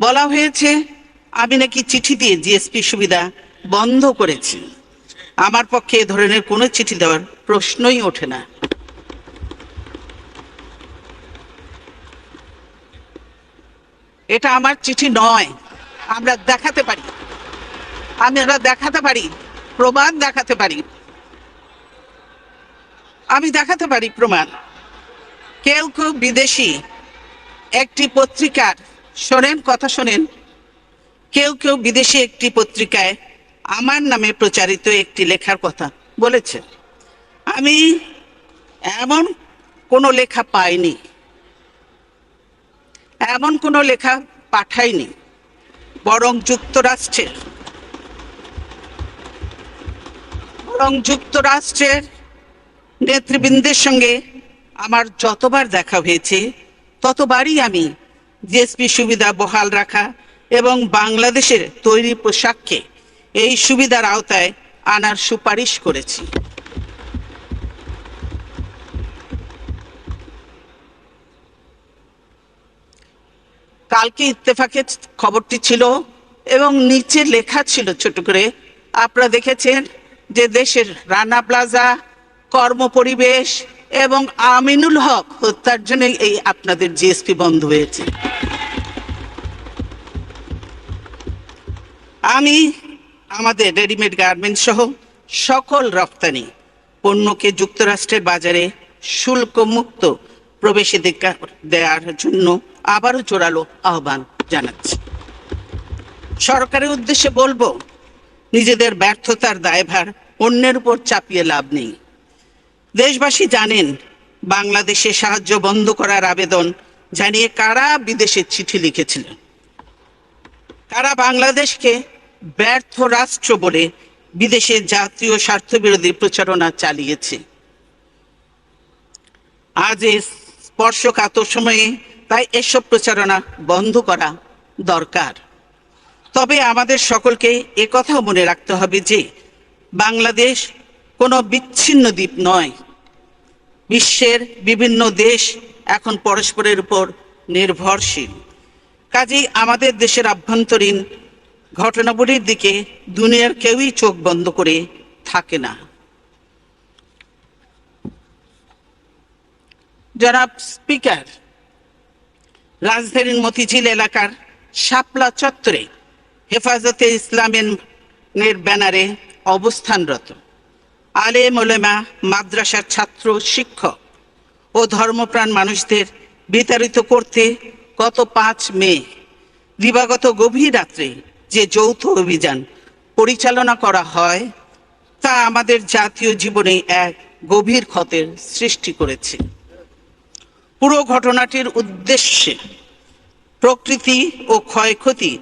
বলা হয়েছে, আমি নাকি চিঠি দিয়ে জিএসপি সুবিধা বন্ধ করেছি। আমার পক্ষে এ ধরনের কোনো চিঠি দেওয়ার প্রশ্নই ওঠে না। এটা আমার চিঠি নয়। আমরা দেখাতে পারি। আমি আমরা দেখাতে পারি, প্রমাণ দেখাতে পারি। আমি দেখাতে পারি প্রমাণ। কেউ কেউ বিদেশি একটি পত্রিকার শোনেন, কথা শোনেন। কেউ কেউ বিদেশি একটি পত্রিকায় আমার নামে প্রচারিত একটি লেখার কথা বলেছে। আমি এমন কোনো লেখা পাইনি। এমন কোনো লেখা পাঠাইনি, বরং যুক্তরাষ্ট্রের। বরং যুক্তরাষ্ট্রের নেতৃবৃন্দের সঙ্গে আমার যতবার দেখা হয়েছে, ততবারই আমি জিএসপি সুবিধা বহাল রাখা এবং বাংলাদেশের তৈরি পোশাককে এই সুবিধার আওতায় আনার সুপারিশ করেছি। কালকে ইত্তেফাকের খবরটি ছিল এবং নিচে লেখা ছিল ছোট করে। আপনারা দেখেছেন যে দেশের রানা প্লাজা, কর্মপরিবেশ এবং আমিনুল হক হত্যার জন্য এই আপনাদের জিএসপি বন্ধ হয়েছে। আমি, আমাদের রেডিমেড গার্মেন্ট সহ সকল রপ্তানি পণ্যকে যুক্তরাষ্ট্রের বাজারে শুল্ক মুক্ত প্রবেশাধিকার দেওয়ার জন্য আবারও জোরালো আহ্বান জানাচ্ছি। সরকারের উদ্দেশ্যে বলব, নিজেদের ব্যর্থতার দায়ভার অন্যের উপর চাপিয়ে লাভ নেই। দেশবাসী জানেন, বাংলাদেশে সাহায্য বন্ধ করার আবেদন জানিয়ে কারা বিদেশে চিঠি লিখেছিলেন? কারা বাংলাদেশকে ব্যর্থ রাষ্ট্র বলে বিদেশে জাতীয় স্বার্থবিরোধী প্রচারণা চালিয়েছে? আজ এই স্পর্শকাতর সময়ে তাই এসব প্রচারণা বন্ধ করা দরকার। তবে আমাদের সকলকে একথাও মনে রাখতে হবে যে, বাংলাদেশ কোনো বিচ্ছিন্ন দ্বীপ নয়। বিশ্বের বিভিন্ন দেশ এখন পরস্পরের উপর নির্ভরশীল। কাজেই আমাদের দেশের আভ্যন্তরীণ ঘটনাবলীর দিকে দুনিয়ার কেউই চোখ বন্ধ করে থাকে না। জনাব স্পিকার, রাজধানীর মতিঝিল এলাকার শাপলা চত্বরে হেফাজতে ইসলামের ব্যানারে অবস্থানরত। আলেম ওলেমা, মাদ্রাসার ছাত্র, শিক্ষক ও ধর্মপ্রাণ মানুষদের বিতাড়িত করতে গত পাঁচ মে, দিবাগত গভীর রাত্রে যে যৌথ অভিযান পরিচালনা করা হয়, তা আমাদের জাতীয় জীবনে এক গভীর ক্ষতের সৃষ্টি করেছে। পুরো ঘটনাটির উদ্দেশ্যে প্রকৃতি ও ক্ষয়ক্ষতি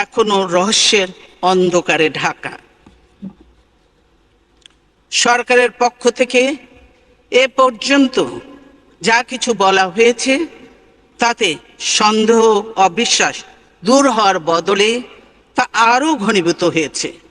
এখনও রহস্যের অন্ধকারে ঢাকা। সরকারের পক্ষ থেকে এ পর্যন্ত যা কিছু বলা হয়েছে, তাতে সন্দেহ অবিশ্বাস দূর হওয়ার বদলে তা আরও ঘনীভূত হয়েছে।